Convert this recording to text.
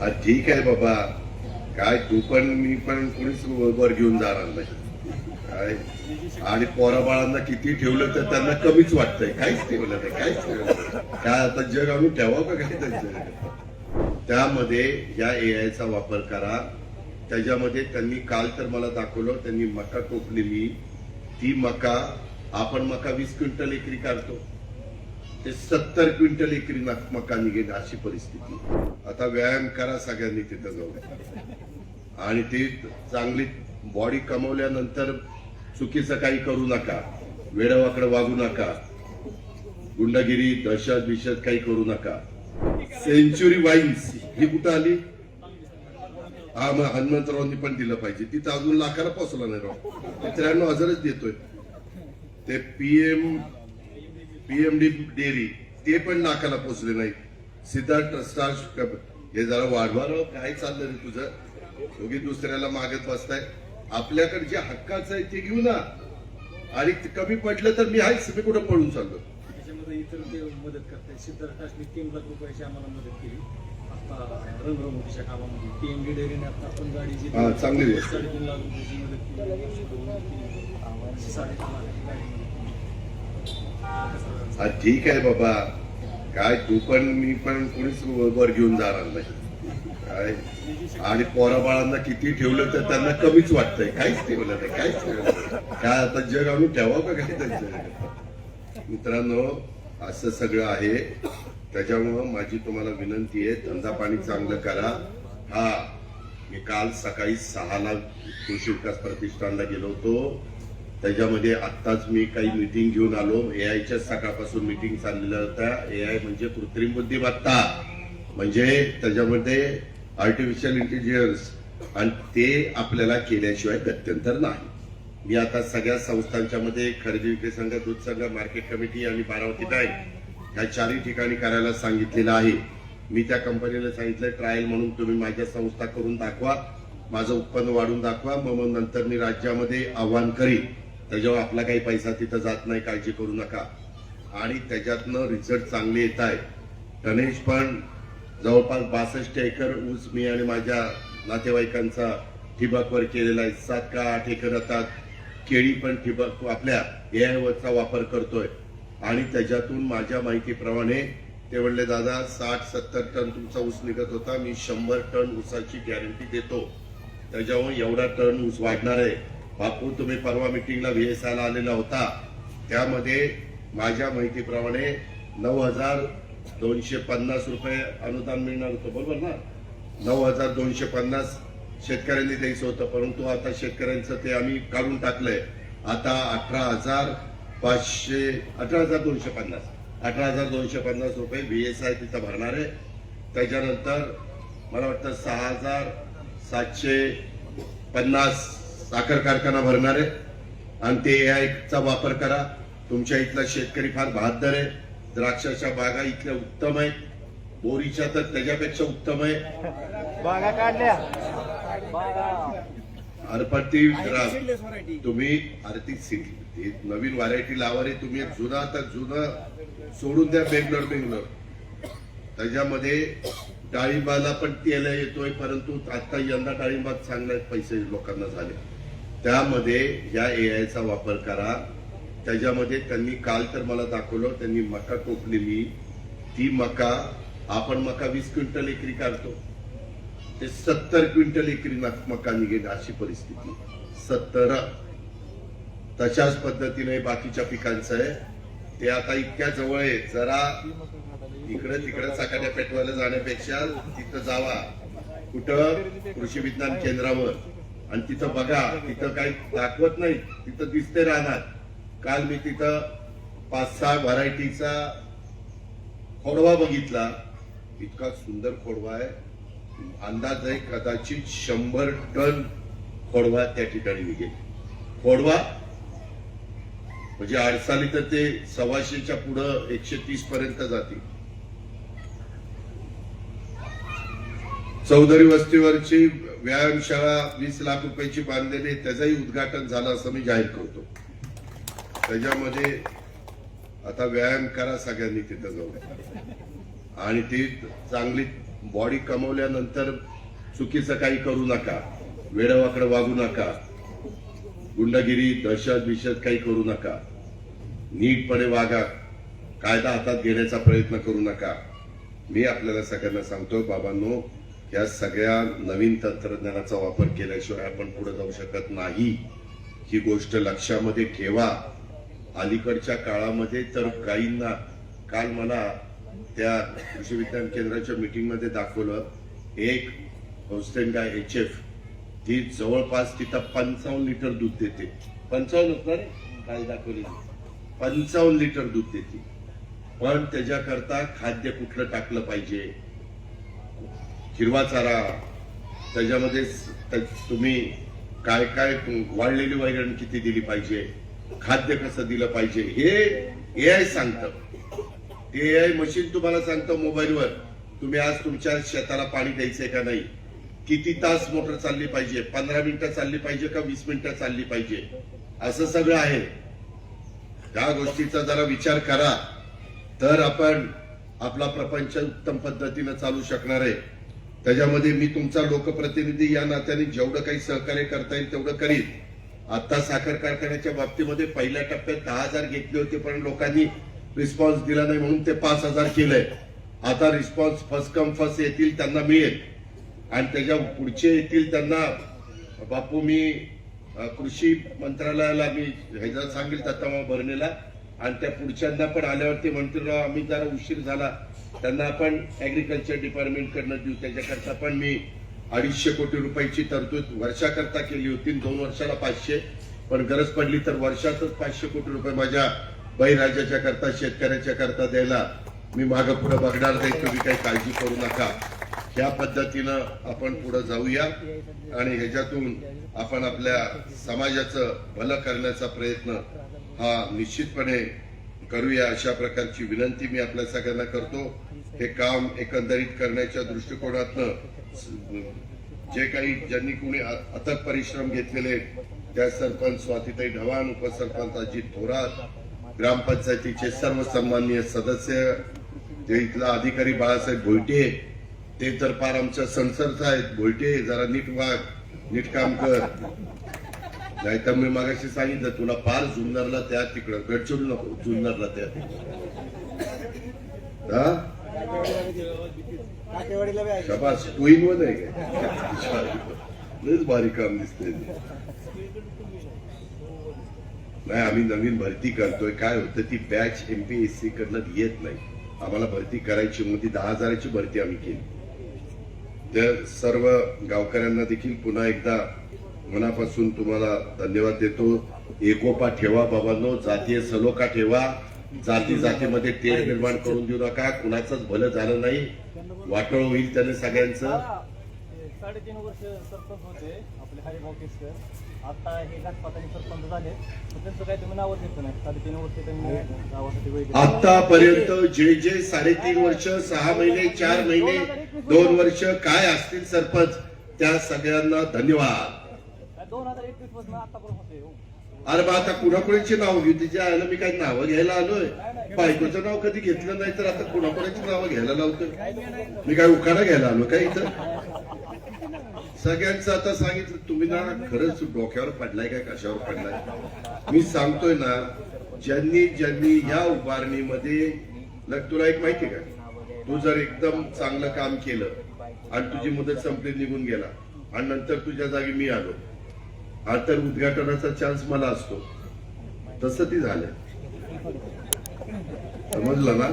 हा ठीक आहे बाबा. काय तू पण मी पण कोणीच वर घेऊन जाणार नाही. काय? आणि पोराबाळांना किती ठेवलं तर त्यांना कमीच वाटतंय. काहीच ठेवलं नाही काहीच ठेवलं काय आता जग आम्ही ठेवा का काय त्यांचं? त्यामध्ये या ए चा वापर करा. त्याच्यामध्ये त्यांनी काल तर मला दाखवलं त्यांनी मका टोकलेली ती मका आपण मका वीस क्विंटल एकरी काढतो. ते सत्तर क्विंटल एकरी नक- मका निघेल अशी परिस्थिती. आता व्यायाम करा सगळ्यांनी तिथं जाऊन. आणि ती चांगली बॉडी कमवल्यानंतर चुकीचं काही करू नका. वेडवाकडे वागू नका. गुंडगिरी दहशत बिशत काही करू नका. सेंचुरी वाईन्स ही कुठं आली? हा मग हनुमंतरावांनी पण दिलं पाहिजे. तिथं अजून लाखाला पोचला नाही राव. ते त्र्याण्णव हजारच देतोय. ते पीएम पीएमडी डेअरी ते पण नाकाला पोचले नाही सिद्धार्थ स्टार्च हे जरा वाढवा राव काय चाललं रे तुझं? दोघी दुसऱ्याला मागत बसताय. आपल्याकडे जे हक्काचं आहे ते घेऊ ना. आणि कमी पडलं तर मी आहेच मी कुठं पळून चाललो? त्याच्यामध्ये इतर ते मदत करताय. सिद्धार्थ तीन लाख रुपयाची आम्हाला मदत केली. आता रंगरंगोटीच्या कामामध्ये पीएमडी डेअरीने आता आपण गाडी जी हा, चांगली गोष्ट. साडेतीन लाख रुपयाची मदत केली. साडेतीन लाखाची गाडी ठीक आहे बाबा. काय तू पण मी पण कोणीच वर घेऊन जाणार नाही. काय? आणि पोराबाळांना किती ठेवलं तर त्यांना कमीच वाटतंय. काहीच ठेवलं नाही काहीच ठेवलं काय आता जग आणून ठेवा का काय त्यांचं? मित्रांनो असं सगळं आहे. त्याच्यामुळं माझी तुम्हाला विनंती आहे धंदा पाणी चांगलं करा. हा मी काल सकाळी सहाला कृषी विकास प्रतिष्ठानला गेलो होतो. त्याच्यामध्ये आत्ताच मी काही मीटिंग घेऊन आलो. एआयच्या सकाळपासून मीटिंग चाललेल्या होत्या. एआय म्हणजे कृत्रिम बुद्धिमत्ता. म्हणजे त्याच्यामध्ये आर्टिफिशियल इंटेलिजन्स आणि ते आपल्याला केल्याशिवाय गत्यंतर नाही. मी आता सगळ्या संस्थांच्या मध्ये खरेदी विक्री संघ दूध संघ मार्केट कमिटी आणि बारावती बँक ह्या चारही ठिकाणी करायला सांगितलेलं आहे. मी त्या कंपनीला सांगितलं ट्रायल म्हणून तुम्ही माझ्या संस्था करून दाखवा. माझं उत्पन्न वाढून दाखवा. मग मग नंतर मी राज्यामध्ये आव्हान करीन. त्याच्यावर आपला काही पैसा तिथं जात नाही काळजी करू नका. आणि त्याच्यातनं रिझल्ट चांगले येत आहे गणेश पण जवळपास बासष्ट एकर ऊस मी आणि माझ्या नातेवाईकांचा ठिबकवर केलेला आहे. सात का आठ एकर आता केळी पण ठिबक आपल्या एआयवरचा वापर करतोय. आणि त्याच्यातून माझ्या माहितीप्रमाणे ते म्हणले दादा साठ सत्तर टन तुमचा ऊस निघत होता. मी शंभर टन ऊसाची गॅरंटी देतो. त्याच्यामुळे एवढा टन ऊस वाढणार आहे. बापू तुम्ही परवा मिटिंगला व्हीएसआयला आलेला होता. त्यामध्ये माझ्या माहितीप्रमाणे नऊ हजार दोनशे पन्नास रुपये अनुदान मिळणार होतं. बरोबर ना? नऊ हजार दोनशे पन्नास शेतकऱ्यांनी द्यायचं होतं परंतु आता शेतकऱ्यांचं ते आम्ही काढून टाकलंय. आता अठरा हजार पाचशे अठरा हजार दोनशे पन्नास. अठरा हजार दोनशे पन्नास रुपये व्हीएसआय तिथं भरणार आहे. त्याच्यानंतर मला वाटतं सहा हजार सातशे पन्नास साखर कारखाना भरणार आहे आणि ते AI चा वापर करा. तुमच्या इथला शेतकरी फार बहादर आहे. द्राक्षाच्या बागा इथल्या उत्तम आहेत. बोरीच्या तर त्याच्यापेक्षा उत्तम आहे बागा काढल्या. बागा अरे पण ती द्रा- तुम्ही अरे ती सीट ती नवीन व्हरायटी लावा रे तुम्ही जुना तर जुनं सोडून द्या बेंगलोर बेंगलोर. त्याच्यामध्ये डाळिंबाला पण तेल येतोय परंतु आता यंदा डाळिंबात चांगले पैसे लोकांना झाले. त्यामध्ये या ए चा वापर करा. त्याच्यामध्ये त्यांनी काल तर मला दाखवलं त्यांनी मका टोकलेली ती मका आपण मका वीस क्विंटल एकरी काढतो. ते सत्तर क्विंटल एकरी मका निघेल अशी परिस्थिती. सत्तर. तशाच पद्धतीने बाकीच्या पिकांचं आहे. ते आता इतक्या जवळ आहे. जरा इकडे तिकडं चकाट्या पेटवायला जाण्यापेक्षा तिथं जावा. कुठं? कृषी विज्ञान केंद्रावर. आणि तिथं बघा तिथं काही दाखवत नाही तिथं दिसते राहणार काल मी तिथं पाच सहा व्हरायटीचा खोडवा बघितला. इतका सुंदर खोडवा आहे. अंदाज आहे कदाचित शंभर टन खोडवा त्या ठिकाणी निघेल. खोडवा? म्हणजे अडसाली तर ते सव्वाशेच्या पुढं एकशे तीस पर्यंत जातील. चौधरी वस्तीवरची व्यायामशाळा वीस लाख रुपयाची बांधलेली त्याचंही उद्घाटन झालं असं मी जाहीर करतो. त्याच्यामध्ये आता व्यायाम करा सगळ्यांनी तिथं जाऊन. आणि ती चांगली बॉडी कमवल्यानंतर चुकीचं काही करू नका वेडवाकडं वागू नका गुंडगिरी दहशत बिशत काही करू नका. नीटपणे वागा कायदा हातात घेण्याचा प्रयत्न करू नका. मी आपल्याला सगळ्यांना सांगतो बाबांनो या सगळ्या नवीन तंत्रज्ञानाचा वापर केल्याशिवाय आपण पुढे जाऊ शकत नाही. ही गोष्ट लक्षामध्ये ठेवा. अलीकडच्या काळामध्ये तर गायींना काल मला त्या कृषी विज्ञान केंद्राच्या मीटिंगमध्ये दाखवलं एक होस्टेन गाय एच एफ ती जवळपास तिथं पंचावन्न लिटर दूध देते. पंचावन्न होतं काल दाखवली. पंचावन्न लिटर दूध देते. पण त्याच्याकरता खाद्य कुठलं टाकलं पाहिजे? हिरवा चारा त्याच्यामध्ये तुम्ही काय काय वाढलेली वैरण किती दिली पाहिजे खाद्य कसं दिलं पाहिजे हे ए आय सांगतं. ते ए आय मशीन तुम्हाला सांगतं मोबाईलवर तुम्ही आज तुमच्या शेताला पाणी द्यायचंय का नाही? किती तास मोटर चालली पाहिजे पंधरा मिनिटं चालली पाहिजे का वीस मिनिटं चालली पाहिजे? असं सगळं आहे. त्या गोष्टीचा जरा विचार करा. तर आपण आपला प्रपंच उत्तम पद्धतीनं चालू शकणार आहे. त्याच्यामध्ये मी तुमचा लोकप्रतिनिधी या नात्याने जेवढं काही सहकार्य करता येईल तेवढं करीन. आता साखर कारखान्याच्या बाबतीमध्ये पहिल्या टप्प्यात दहा हजार घेतले होते पण लोकांनी रिस्पॉन्स दिला नाही म्हणून ते पाच हजार केलंय. आता रिस्पॉन्स फर्स्ट कम फर्स्ट येतील त्यांना मिळेल. आणि त्याच्या पुढचे येतील त्यांना बापू मी कृषी मंत्रालयाला मी ह्याचा सांगेल दत्तामा भरणेला. आणि त्या पुढच्यांना पण आल्यावरती म्हणतील राव आम्ही जरा उशीर झाला. त्यांना आपण ऍग्रिकल्चर डिपार्टमेंट कडनं देऊ. त्याच्याकरता पण मी अडीचशे कोटी रुपयाची तरतूद वर्षाकरता केली होती. दोन वर्षाला पाचशे. पण गरज पडली तर वर्षातच पाचशे कोटी रुपये माझ्या बहिराज्याच्या करता शेतकऱ्याच्या करता द्यायला मी मागं पुढे बघणार नाही. तुम्ही काही काळजी करू नका. ह्या पद्धतीनं आपण पुढे जाऊया आणि ह्याच्यातून आपण आपल्या समाजाचं भलं करण्याचा प्रयत्न हा निश्चितपणे करूया अशा प्रकारची विनंती मी आपल्या सगळ्यांना करतो. हे काम एकंदरीत करण्याच्या दृष्टिकोनातनं जे काही ज्यांनी कोणी अ- अथक परिश्रम घेतलेले त्या सरपंच स्वातीताई ढवाण उपसरपंच अजित थोरात ग्रामपंचायतीचे सर्व सन्माननीय सदस्य जे इथला अधिकारी बाळासाहेब भोईटे ते तर फार आमच्या संसर्ग आहेत. भोईटे जरा नीट वाघ नीट काम कर. नाही तर मी मागाशी सांगितलं तुला फार जुन्नरला त्या तिकडं गडचिरोली नको जुन्नरला त्या तिकडं. शबास टू वन आहे लयच भारी काम दिसते नाही आम्ही नवीन भरती करतोय. काय होतं ती बॅच एमपीएससी कडनं येत नाही. आम्हाला भरती करायची मग ती दहा हजाराची भरती आम्ही केली. तर सर्व गावकऱ्यांना देखील पुन्हा एकदा मनापासून तुम्हाला धन्यवाद देतो. एकोपा ठेवा बाबांनो जातीय सलोखा ठेवा. जाती जातीमध्ये तेढ निर्माण करून देऊ नका. कुणाचंच भलं झालं नाही. वाटोळ होईल त्याने सगळ्यांचं. साडेतीन वर्ष सरपंच होते आपले हरिभाऊ केसकर. आता हे घाटपाताने सरपंच झाले. त्यांचं काही तुम्ही नावच घेतलं नाही. साडेतीन वर्ष त्यांनी गावासाठी वेळ. आतापर्यंत जे जे साडेतीन वर्ष सहा महिने चार महिने दोन वर्ष काय असतील सरपंच त्या सगळ्यांना धन्यवाद काय दोन हजार एकवीसपासून आतापर्यंत होते हो. अरे बा आता कुणाकुणाची नाव घेऊ? तिच्या आयला मी काही नावं घ्यायला आलोय. बायकोचं नाव कधी घेतलं नाही तर आता कुणाकुणाची नावं घ्यायला लावतोय? मी काय उखाडा घ्यायला आलो काय इथं? सगळ्यांचं आता सांगितलं तुम्ही ना खरंच डोक्यावर पडलाय काय कशावर पडलाय? मी सांगतोय ना ज्यांनी ज्यांनी या उभारणीमध्ये तुला एक माहिती का? तू जर एकदम चांगलं काम केलं आणि तुझी मुदत संपली निघून गेला आणि नंतर तुझ्या जागी मी आलो हा तर उद्घाटनाचा चान्स मला असतो. तसं ती झालं. समजलं ना?